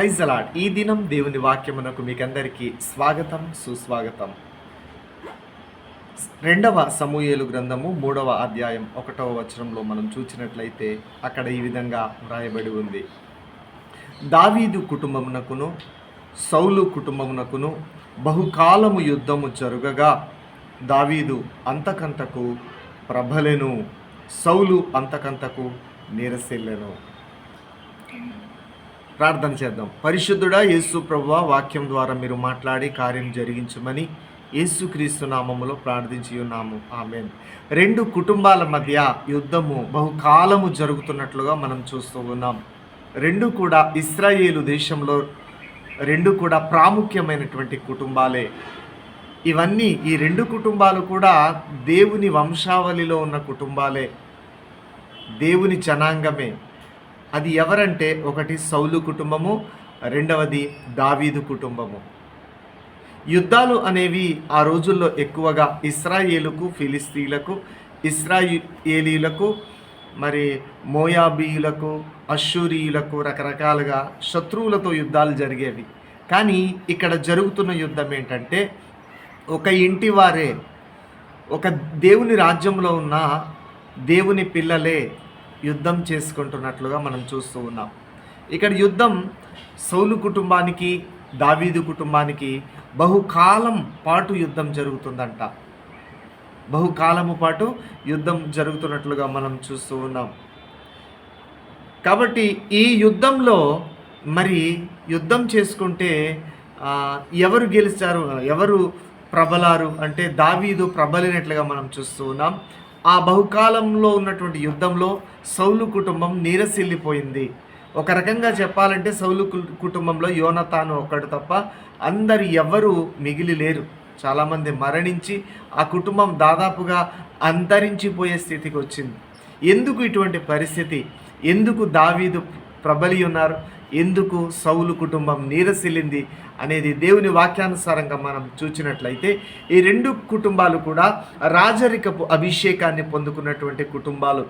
Praise అలాడ్ ఈ దినం దేవుని వాక్యమునకు మీకందరికీ స్వాగతం సుస్వాగతం. రెండవ సమూయేలు గ్రంథము మూడవ అధ్యాయం ఒకటవ వచనంలో మనం చూసినట్లయితే అక్కడ ఈ విధంగా వ్రాయబడి ఉంది. దావీదు కుటుంబమునకును సౌలు కుటుంబమునకును బహుకాలము యుద్ధము జరుగగా దావీదు అంతకంతకు ప్రబలెను సౌలు అంతకంతకు నీరసిల్లెను. ప్రార్థన చేద్దాం. పరిశుద్ధుడా యేసు ప్రభువ వాక్యం ద్వారా మీరు మాట్లాడి కార్యం జరిగించమని యేసుక్రీస్తు నామములో ప్రార్థించి ఉన్నాము ఆమెన్. రెండు కుటుంబాల మధ్య యుద్ధము బహుకాలము జరుగుతున్నట్లుగా మనం చూస్తూ ఉన్నాం. రెండు కూడా ఇస్రాయేలు దేశంలో రెండు కూడా ప్రాముఖ్యమైనటువంటి కుటుంబాలే. ఇవన్నీ ఈ రెండు కుటుంబాలు కూడా దేవుని వంశావళిలో ఉన్న కుటుంబాలే. దేవుని జనాంగమే. అది ఎవరంటే ఒకటి సౌలు కుటుంబము రెండవది దావీదు కుటుంబము. యుద్ధాలు అనేవి ఆ రోజుల్లో ఎక్కువగా ఇస్రాయేలుకు ఫిలిస్తీన్లకు ఇస్రాయేలీలకు మరి మోయాబీయులకు అశ్షూరియులకు రకరకాలుగా శత్రువులతో యుద్ధాలు జరిగేవి. కానీ ఇక్కడ జరుగుతున్న యుద్ధం ఏంటంటే ఒక ఇంటి వారే ఒక దేవుని రాజ్యంలో ఉన్న దేవుని పిల్లలే యుద్ధం చేసుకుంటున్నట్లుగా మనం చూస్తూ ఉన్నాం. ఇక్కడ యుద్ధం సౌలు కుటుంబానికి దావీదు కుటుంబానికి బహుకాలం పాటు యుద్ధం జరుగుతుందంట. బహుకాలము పాటు యుద్ధం జరుగుతున్నట్లుగా మనం చూస్తూ ఉన్నాం. కాబట్టి ఈ యుద్ధంలో మరి యుద్ధం చేసుకుంటే ఎవరు గెలిచారు? ఎవరు ప్రబలారు? అంటే దావీదు ప్రబలినట్లుగా మనం చూస్తూ ఉన్నాం. ఆ బహుకాలంలో ఉన్నటువంటి యుద్ధంలో సౌలు కుటుంబం నీరసిల్లిపోయింది. ఒక రకంగా చెప్పాలంటే సౌలు కు- కుటుంబంలో యోనతాను ఒకడు తప్ప అందరు ఎవరు మిగిలి లేరు. చాలామంది మరణించి ఆ కుటుంబం దాదాపుగా అంతరించిపోయే స్థితికి వచ్చింది. ఎందుకు ఇటువంటి పరిస్థితి? ఎందుకు దావీదు ప్రబలి ఉన్నారు? ఎందుకు సౌలు కుటుంబం నీరసిల్లింది అనేది దేవుని వాక్యానుసారంగా మనం చూచినట్లయితే ఈ రెండు కుటుంబాలు కూడా రాజరికపు అభిషేకాన్ని పొందుకున్నటువంటి కుటుంబాలు.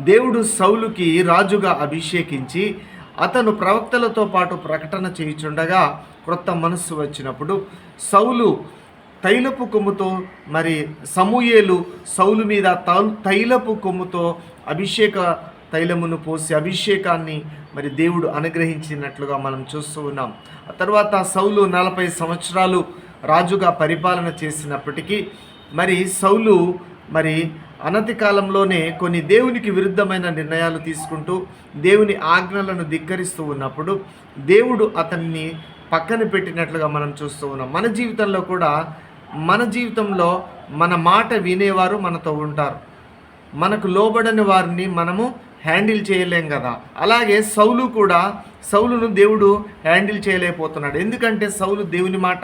దేవుడు సౌలుకి రాజుగా అభిషేకించి అతను ప్రవక్తలతో పాటు ప్రకటన చేయుచుండగా క్రొత్త మనస్సు వచ్చినప్పుడు సౌలు తైలపు కొమ్ముతో మరి సమూయేలు సౌలు మీద తౌ- తైలపు కొమ్ముతో అభిషేక తైలమును పోసి అభిషేకాన్ని మరి దేవుడు అనుగ్రహించినట్లుగా మనం చూస్తూ ఉన్నాం. ఆ తర్వాత సౌలు నలభై సంవత్సరాలు రాజుగా పరిపాలన చేసినప్పటికీ మరి సౌలు మరి అనతి కాలంలోనే కొన్ని దేవునికి విరుద్ధమైన నిర్ణయాలు తీసుకుంటూ దేవుని ఆజ్ఞలను ధిక్కరిస్తూ ఉన్నప్పుడు దేవుడు అతన్ని పక్కన పెట్టినట్లుగా మనం చూస్తూ ఉన్నాం. మన జీవితంలో కూడా మన జీవితంలో మన మాట వినేవారు మనతో ఉంటారు. మనకు లోబడని వారిని మనము హ్యాండిల్ చేయలేం కదా. అలాగే సౌలు కూడా సౌలును దేవుడు హ్యాండిల్ చేయలేకపోతున్నాడు. ఎందుకంటే సౌలు దేవుని మాట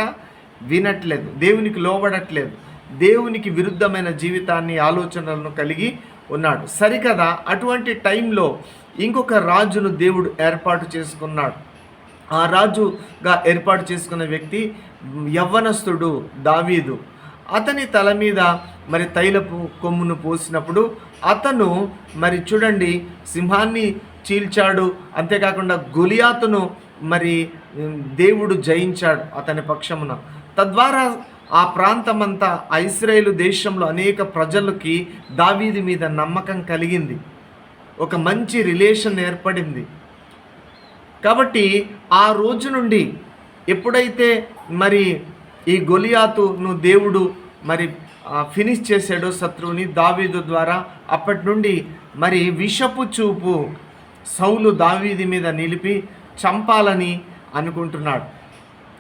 వినట్లేదు దేవునికి లోబడట్లేదు దేవునికి విరుద్ధమైన జీవితాన్ని ఆలోచనలను కలిగి ఉన్నాడు. సరికదా అటువంటి టైంలో ఇంకొక రాజును దేవుడు ఏర్పాటు చేసుకున్నాడు. ఆ రాజుగా ఏర్పాటు చేసుకున్న వ్యక్తి యవ్వనస్తుడు దావీదు. అతని తల మీద మరి తైలపు కొమ్మును పోసినప్పుడు అతను మరి చూడండి సింహాన్ని చీల్చాడు. అంతేకాకుండా గులియాతును మరి దేవుడు జయించాడు అతని పక్షమున. తద్వారా ఆ ప్రాంతమంతా ఆ దేశంలో అనేక ప్రజలకి దావీది మీద నమ్మకం కలిగింది. ఒక మంచి రిలేషన్ ఏర్పడింది. కాబట్టి ఆ రోజు నుండి ఎప్పుడైతే మరి ఈ గొలియాతును దేవుడు మరి ఫినిష్ చేశాడో శత్రువుని దావీదు ద్వారా అప్పటి నుండి మరి విషపు చూపు సౌలు దావీది మీద నిలిపి చంపాలని అనుకుంటున్నాడు.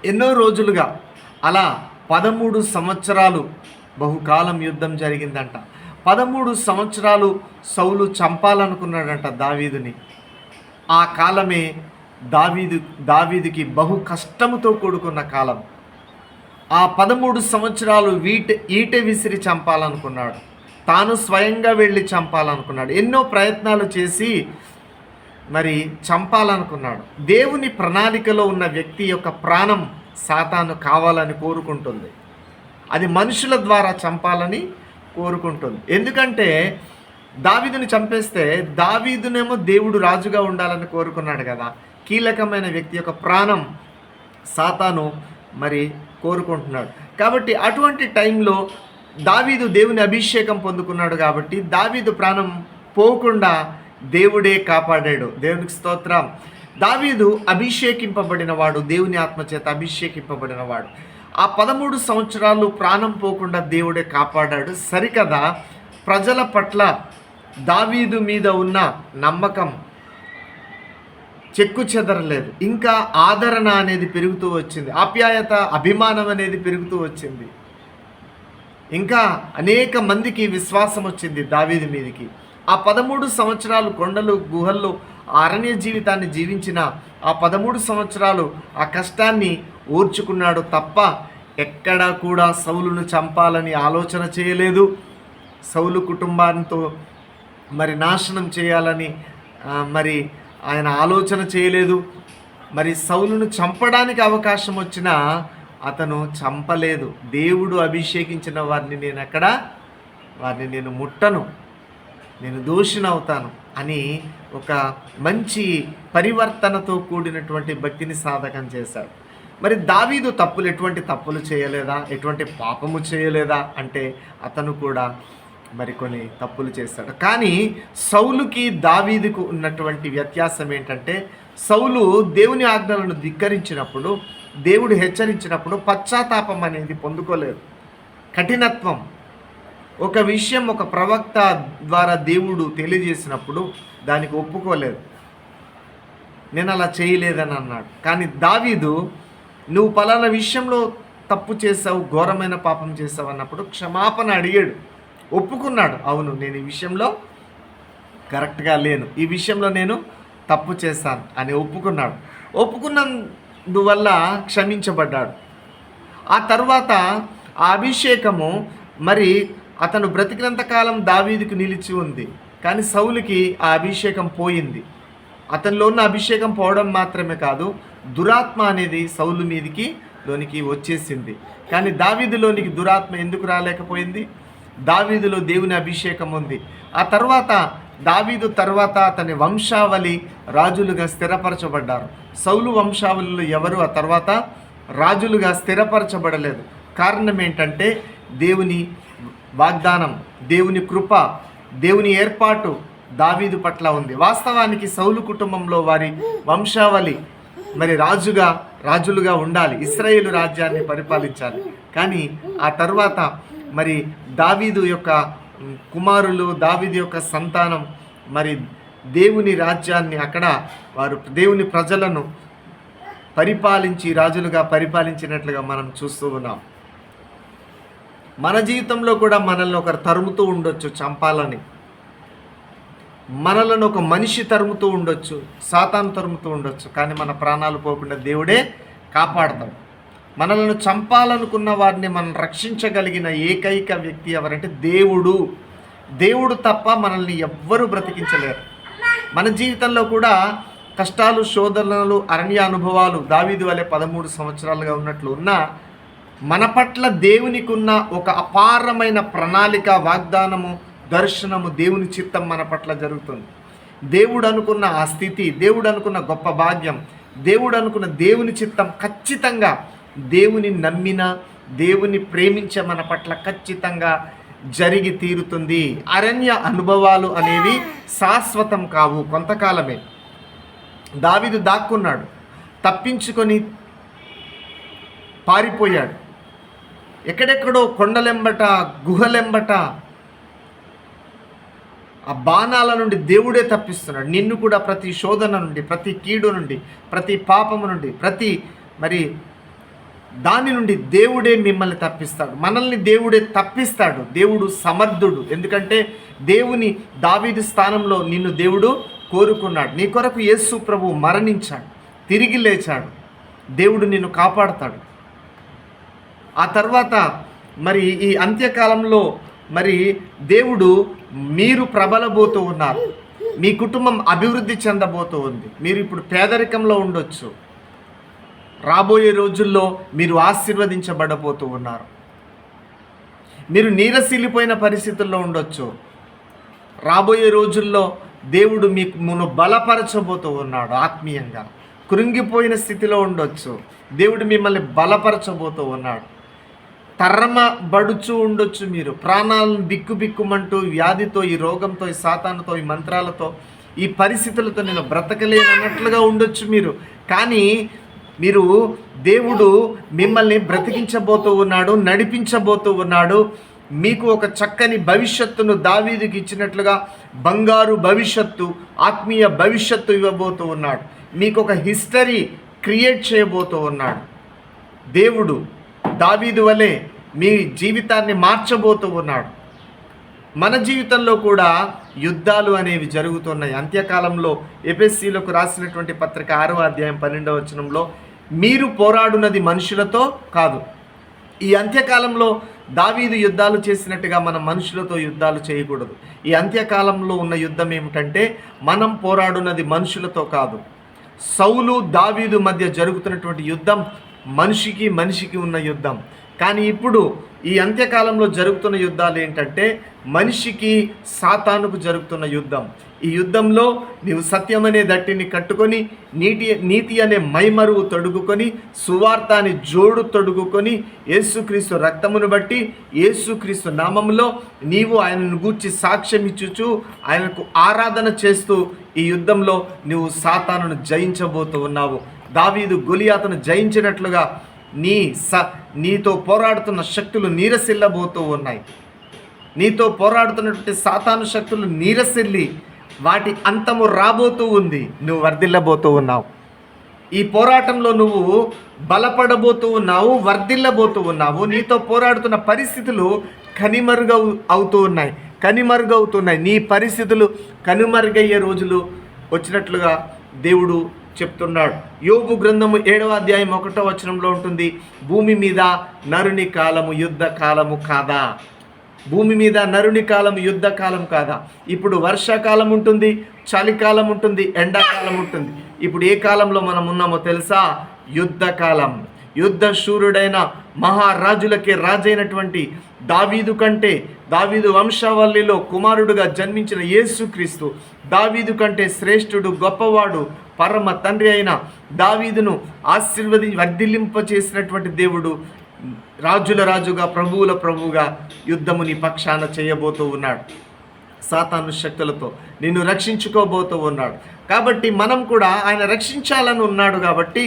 ఎన్నో రోజులుగా అలా పదమూడు సంవత్సరాలు బహుకాలం యుద్ధం జరిగిందంట. పదమూడు సంవత్సరాలు సౌలు చంపాలనుకున్నాడంట దావీదుని. ఆ కాలమే దావీదు దావీదుకి బహు కష్టముతో కూడుకున్న కాలం. ఆ పదమూడు సంవత్సరాలు వీట ఈట విసిరి చంపాలనుకున్నాడు. తాను స్వయంగా వెళ్ళి చంపాలనుకున్నాడు. ఎన్నో ప్రయత్నాలు చేసి మరి చంపాలనుకున్నాడు. దేవుని ప్రణాళికలో ఉన్న వ్యక్తి యొక్క ప్రాణం సాతాను కావాలని కోరుకుంటుంది. అది మనుషుల ద్వారా చంపాలని కోరుకుంటుంది. ఎందుకంటే దావీదుని చంపేస్తే దావీదునేమో దేవుడు రాజుగా ఉండాలని కోరుకున్నాడు కదా. కీలకమైన వ్యక్తి యొక్క ప్రాణం సాతాను మరి కోరుకుంటున్నాడు. కాబట్టి అటువంటి టైంలో దావీదు దేవుని అభిషేకం పొందుకున్నాడు కాబట్టి దావీదు ప్రాణం పోకుండా దేవుడే కాపాడాడు. దేవునికి స్తోత్రం. దావీదు అభిషేకింపబడినవాడు దేవుని ఆత్మచేత అభిషేకింపబడినవాడు. ఆ పదమూడు సంవత్సరాలు ప్రాణం పోకుండా దేవుడే కాపాడాడు. సరికదా? ప్రజల పట్ల దావీదు మీద ఉన్న నమ్మకం చెక్కు చెదరలేదు. ఇంకా ఆదరణ అనేది పెరుగుతూ వచ్చింది. ఆప్యాయత అభిమానం అనేది పెరుగుతూ వచ్చింది. ఇంకా అనేక మందికి విశ్వాసం వచ్చింది దావీది మీదకి. ఆ పదమూడు సంవత్సరాలు కొండలు గుహల్లో అరణ్య జీవితాన్ని జీవించిన ఆ పదమూడు సంవత్సరాలు ఆ కష్టాన్ని ఓర్చుకున్నాడు తప్ప ఎక్కడా కూడా సౌలును చంపాలని ఆలోచన చేయలేదు. సౌలు కుటుంబాంతో మరి నాశనం చేయాలని మరి ఆయన ఆలోచన చేయలేదు. మరి సౌలును చంపడానికి అవకాశం వచ్చినా అతను చంపలేదు. దేవుడు అభిషేకించిన వారిని నేను ఎక్కడ? వారిని నేను ముట్టను. నేను దోషినవుతాను అని ఒక మంచి పరివర్తనతో కూడినటువంటి భక్తిని సాధకం చేశాడు. మరి దావీదు తప్పులు ఎటువంటి తప్పులు చేయలేదా? ఎటువంటి పాపము చేయలేదా? అంటే అతను కూడా మరి కొన్ని తప్పులు చేస్తాడు కానీ సౌలుకి దావీదుకు ఉన్నటువంటి వ్యత్యాసం ఏంటంటే సౌలు దేవుని ఆజ్ఞలను ధిక్కరించినప్పుడు దేవుడు హెచ్చరించినప్పుడు పశ్చాత్తాపం అనేది పొందుకోలేదు. కఠినత్వం. ఒక విషయం ఒక ప్రవక్త ద్వారా దేవుడు తెలియజేసినప్పుడు దానికి ఒప్పుకోలేదు. నేను అలా చేయలేదని అన్నాడు. కానీ దావీదు నువ్వు పలానా విషయంలో తప్పు చేసావు ఘోరమైన పాపం చేసావు అన్నప్పుడు క్షమాపణ అడిగాడు. ఒప్పుకున్నాడు. అవును నేను ఈ విషయంలో కరెక్ట్గా లేను. ఈ విషయంలో నేను తప్పు చేశాను అని ఒప్పుకున్నాడు. ఒప్పుకున్న వల్ల క్షమించబడ్డాడు. ఆ తర్వాత ఆ అభిషేకము మరి అతను బ్రతికినంత కాలం దావీదుకు నిలిచి ఉంది. కానీ సౌలుకి ఆ అభిషేకం పోయింది. అతనిలో ఉన్న అభిషేకం పోవడం మాత్రమే కాదు దురాత్మ అనేది సౌలు మీదికి లోనికి వచ్చేసింది. కానీ దావీదులోనికి దురాత్మ ఎందుకు రాలేకపోయింది? దావీదులో దేవుని అభిషేకం ఉంది. ఆ తర్వాత దావీదు తర్వాత అతని వంశావళి రాజులుగా స్థిరపరచబడ్డారు. సౌలు వంశావళిలో ఎవరు? ఆ తర్వాత రాజులుగా స్థిరపరచబడలేదు. కారణం ఏంటంటే దేవుని వాగ్దానం దేవుని కృప దేవుని ఏర్పాటు దావీదు పట్ల ఉంది. వాస్తవానికి సౌలు కుటుంబంలో వారి వంశావళి మరి రాజుగా రాజులుగా ఉండాలి. ఇస్రాయేలు రాజ్యాన్ని పరిపాలించాలి. కానీ ఆ తర్వాత మరి దావీదు యొక్క కుమారులు దావిది యొక్క సంతానం మరి దేవుని రాజ్యాన్ని అక్కడ వారు దేవుని ప్రజలను పరిపాలించి రాజులుగా పరిపాలించినట్లుగా మనం చూస్తూ ఉన్నాం. మన జీవితంలో కూడా మనల్ని ఒకరు తరుముతూ ఉండొచ్చు చంపాలని. మనలను ఒక మనిషి తరుముతూ ఉండొచ్చు సాతాను తరుముతూ ఉండొచ్చు కానీ మన ప్రాణాలు పోకుండా దేవుడే కాపాడతాడు. మనలను చంపాలనుకున్న వారిని మనం రక్షించగలిగిన ఏకైక వ్యక్తి ఎవరంటే దేవుడు. దేవుడు తప్ప మనల్ని ఎవ్వరూ బ్రతికించలేరు. మన జీవితంలో కూడా కష్టాలు శోధనలు అరణ్య అనుభవాలు దావీదు వలె పదమూడు సంవత్సరాలుగా ఉన్నట్లు ఉన్నా మన పట్ల దేవునికి ఉన్న ఒక అపారమైన ప్రణాళిక వాగ్దానము దర్శనము దేవుని చిత్తం మన పట్ల జరుగుతుంది. దేవుడు అనుకున్న ఆ స్థితి దేవుడు అనుకున్న గొప్ప భాగ్యం దేవుడు అనుకున్న దేవుని చిత్తం ఖచ్చితంగా దేవుని నమ్మిన దేవుని ప్రేమించే మన పట్ల ఖచ్చితంగా జరిగి తీరుతుంది. అరణ్య అనుభవాలు అనేవి శాశ్వతం కావు కొంతకాలమే. దావిదు దాక్కున్నాడు. తప్పించుకొని పారిపోయాడు. ఎక్కడెక్కడో కొండలెంబట గుహలెంబట ఆ బాణాల నుండి దేవుడే తప్పిస్తున్నాడు. నిన్ను కూడా ప్రతి శోధన నుండి ప్రతి కీడు నుండి ప్రతి పాపము నుండి ప్రతి మరి దాని నుండి దేవుడే మిమ్మల్ని తప్పిస్తాడు. మనల్ని దేవుడే తప్పిస్తాడు. దేవుడు సమర్థుడు. ఎందుకంటే దేవుని దావీదు స్థానంలో నిన్ను దేవుడు కోరుకున్నాడు. నీ కొరకు యేసు ప్రభు మరణించాడు. తిరిగి లేచాడు. దేవుడు నిన్ను కాపాడతాడు. ఆ తర్వాత మరి ఈ అంత్యకాలంలో మరి దేవుడు మీరు ప్రబలబోతూ ఉన్నారు. మీ కుటుంబం అభివృద్ధి చెందబోతూ ఉంది. మీరు ఇప్పుడు పేదరికంలో ఉండొచ్చు. రాబోయే రోజుల్లో మీరు ఆశీర్వదించబడబోతూ ఉన్నారు. మీరు నీరసిల్లిపోయిన పరిస్థితుల్లో ఉండొచ్చు. రాబోయే రోజుల్లో దేవుడు మీకు మును బలపరచబోతూ ఉన్నాడు ఆత్మీయంగా. కృంగిపోయిన స్థితిలో ఉండొచ్చు. దేవుడు మిమ్మల్ని బలపరచబోతూ ఉన్నాడు. తరమబడుచు ఉండొచ్చు మీరు. ప్రాణాలను బిక్కుబిక్కుమంటూ వ్యాధితో ఈ రోగంతో ఈ సాతానుతో ఈ మంత్రాలతో ఈ పరిస్థితులతో నేను బ్రతకలేనన్నట్లుగా ఉండొచ్చు మీరు. కానీ మీరు దేవుడు మిమ్మల్ని బ్రతికించబోతూ ఉన్నాడు నడిపించబోతూ ఉన్నాడు. మీకు ఒక చక్కని భవిష్యత్తును దావీదుకి ఇచ్చినట్లుగా బంగారు భవిష్యత్తు ఆత్మీయ భవిష్యత్తు ఇవ్వబోతూ ఉన్నాడు. మీకు ఒక హిస్టరీ క్రియేట్ చేయబోతూ ఉన్నాడు. దేవుడు దావీదు వలె మీ జీవితాన్ని మార్చబోతూ ఉన్నాడు. మన జీవితంలో కూడా యుద్ధాలు అనేవి జరుగుతున్నాయి. అంత్యకాలంలో ఎపిఎస్సిలకు రాసినటువంటి పత్రిక ఆరో అధ్యాయం పన్నెండవ వచనంలో మీరు పోరాడునది మనుషులతో కాదు. ఈ అంత్యకాలంలో దావీదు యుద్ధాలు చేసినట్టుగా మనం మనుషులతో యుద్ధాలు చేయకూడదు. ఈ అంత్యకాలంలో ఉన్న యుద్ధం ఏమిటంటే మనం పోరాడున్నది మనుషులతో కాదు. సౌలు దావీదు మధ్య జరుగుతున్నటువంటి యుద్ధం మనిషికి మనిషికి ఉన్న యుద్ధం. కానీ ఇప్పుడు ఈ అంత్యకాలంలో జరుగుతున్న యుద్ధాలు ఏంటంటే మనిషికి సాతానుకు జరుగుతున్న యుద్ధం. ఈ యుద్ధంలో నీవు సత్యం అనే దట్టిని కట్టుకొని నీటి నీతి అనే మైమరువు తొడుగుకొని సువార్తాని జోడు తొడుగుకొని యేసుక్రీస్తు రక్తమును బట్టి యేసుక్రీస్తు నామములో నీవు ఆయనను గూర్చి సాక్ష్యం ఇచ్చుచు ఆయనకు ఆరాధన చేస్తూ ఈ యుద్ధంలో నువ్వు సాతానును జయించబోతూ ఉన్నావు. దావీదు గొలియాతను జయించినట్లుగా నీ స నీతో పోరాడుతున్న శక్తులు నీరసిల్లబోతూ ఉన్నాయి. నీతో పోరాడుతున్నటువంటి సాతాను శక్తులు నీరసిల్లి వాటి అంతము రాబోతూ ఉంది. నువ్వు వర్ధిల్లబోతూ ఉన్నావు. ఈ పోరాటంలో నువ్వు బలపడబోతూ ఉన్నావు వర్ధిల్లబోతూ ఉన్నావు. నీతో పోరాడుతున్న పరిస్థితులు కనిమరుగ అవుతూ ఉన్నాయి. కనిమరుగవుతున్నాయి నీ పరిస్థితులు కనుమరుగయ్యే రోజులు వచ్చినట్లుగా దేవుడు చెప్తున్నాడు. యోగు గ్రంథము ఏడవ అధ్యాయం ఒకటో వచనంలో ఉంటుంది భూమి మీద నరుని కాలము యుద్ధ కాలము కాదా? భూమి మీద నరుని కాలం యుద్ధ కాలం కాదా? ఇప్పుడు వర్షాకాలం ఉంటుంది చలికాలం ఉంటుంది ఎండాకాలం ఉంటుంది. ఇప్పుడు ఏ కాలంలో మనం ఉన్నామో తెలుసా? యుద్ధ కాలం. యుద్ధ శూరుడైన మహారాజులకే రాజైనటువంటి దావీదు కంటే దావీదు వంశావళిలో కుమారుడుగా జన్మించిన యేసుక్రీస్తు దావీదు కంటే శ్రేష్ఠుడు గొప్పవాడు పరమ తండ్రి అయిన దావీదును ఆశీర్వది వర్ధిల్లింప చేసినటువంటి దేవుడు రాజుల రాజుగా ప్రభువుల ప్రభువుగా యుద్ధము నీ పక్షాన చేయబోతూ ఉన్నాడు. సాతాను శక్తులతో నిన్ను రక్షించుకోబోతూ ఉన్నాడు. కాబట్టి మనం కూడా ఆయన రక్షించాలని ఉన్నాడు కాబట్టి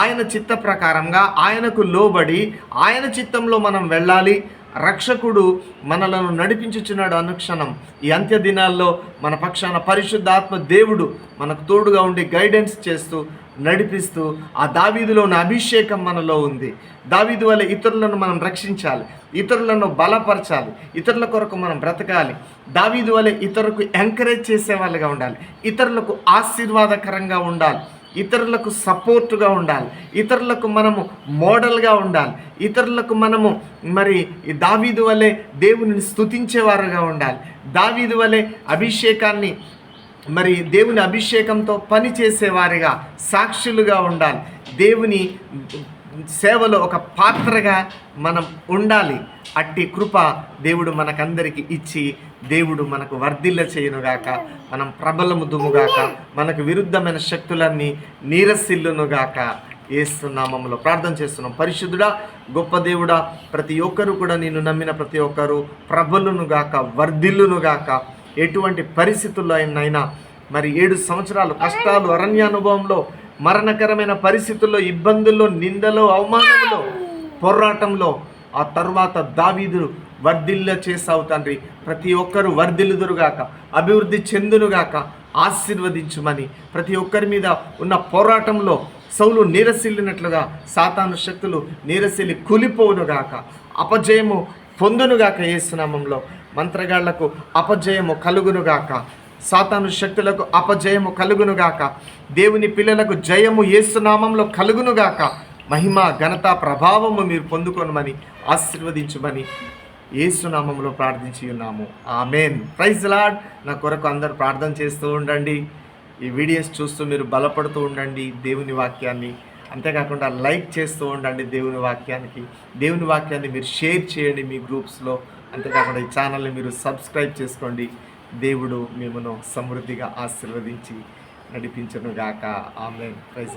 ఆయన చిత్త ప్రకారంగా ఆయనకు లోబడి ఆయన చిత్తంలో మనం వెళ్ళాలి. రక్షకుడు మనలను నడిపించుచున్నాడు అనుక్షణం. ఈ అంత్య దినాల్లో మన పక్షాన పరిశుద్ధాత్మ దేవుడు మనకు తోడుగా ఉండి గైడెన్స్ చేస్తూ నడిపిస్తూ ఆ దావీదులో ఉన్న అభిషేకం మనలో ఉంది. దావీదు వల్ల ఇతరులను మనం రక్షించాలి ఇతరులను బలపరచాలి ఇతరుల కొరకు మనం బ్రతకాలి. దావీదు వల్ల ఇతరులకు ఎంకరేజ్ చేసే వాళ్ళుగా ఉండాలి ఇతరులకు ఆశీర్వాదకరంగా ఉండాలి. ఇతరులకు సపోర్టుగా ఉండాలి. ఇతరులకు మనము మోడల్గా ఉండాలి. ఇతరులకు మనము మరి దావీదు వలె దేవుని స్తుతించేవారుగా ఉండాలి. దావీదు వలె అభిషేకాన్ని మరి దేవుని అభిషేకంతో పని చేసేవారిగా సాక్షులుగా ఉండాలి. దేవుని సేవలో ఒక పాత్రగా మనం ఉండాలి. అట్టి కృప దేవుడు మనకందరికి ఇచ్చి దేవుడు మనకు వర్ధిల్ల చేయునుగాక. మనం ప్రబలము దుమ్ముగాక మనకు విరుద్ధమైన శక్తులన్నీ నీరసిల్లునుగాక. ఏస్తున్నామంలో ప్రార్థన చేస్తున్నాం. పరిశుద్ధుడా గొప్ప దేవుడా ప్రతి ఒక్కరు కూడా నిన్ను నమ్మిన ప్రతి ఒక్కరు ప్రబలునుగాక వర్ధిల్లునుగాక. ఎటువంటి పరిస్థితుల్లో అయినైనా మరి ఏడు సంవత్సరాలు కష్టాలు అరణ్యానుభవంలో మరణకరమైన పరిస్థితుల్లో ఇబ్బందుల్లో నిందలో అవమానంలో పోరాటంలో ఆ తర్వాత దావీదులు వర్ధిల్ల చేసావు తండ్రి. ప్రతి ఒక్కరు వర్ధిల్లుదురుగాక అభివృద్ధి చెందునుగాక ఆశీర్వదించుమని. ప్రతి ఒక్కరి మీద ఉన్న పోరాటంలో సౌలు నీరసిల్లినట్లుగా సాతాను శక్తులు నీరసిల్లి కూలిపోవునుగాక అపజయము పొందునుగాక ఏసునామంలో మంత్రగాళ్ళకు అపజయము కలుగునుగాక సాతాను శక్తులకు అపజయము కలుగునుగాక దేవుని పిల్లలకు జయము ఏసునామంలో కలుగునుగాక మహిమ ఘనత ప్రభావము మీరు పొందుకొనమని ఆశీర్వదించమని ఏసునామంలో ప్రార్థించి ఉన్నాము. ఆమెన్. ప్రైజ్ లాడ్ నా కొరకు అందరు ప్రార్థన చేస్తూ ఉండండి. ఈ వీడియోస్ చూస్తూ మీరు బలపడుతూ ఉండండి దేవుని వాక్యాన్ని. అంతేకాకుండా లైక్ చేస్తూ ఉండండి దేవుని వాక్యానికి. దేవుని వాక్యాన్ని మీరు షేర్ చేయండి మీ గ్రూప్స్లో. అంతేకాకుండా ఈ ఛానల్ని మీరు సబ్స్క్రైబ్ చేసుకోండి. దేవుడు మిమ్మను సమృద్ధిగా ఆశీర్వదించి నడిపించను గాక. ఆమె ప్రైజ్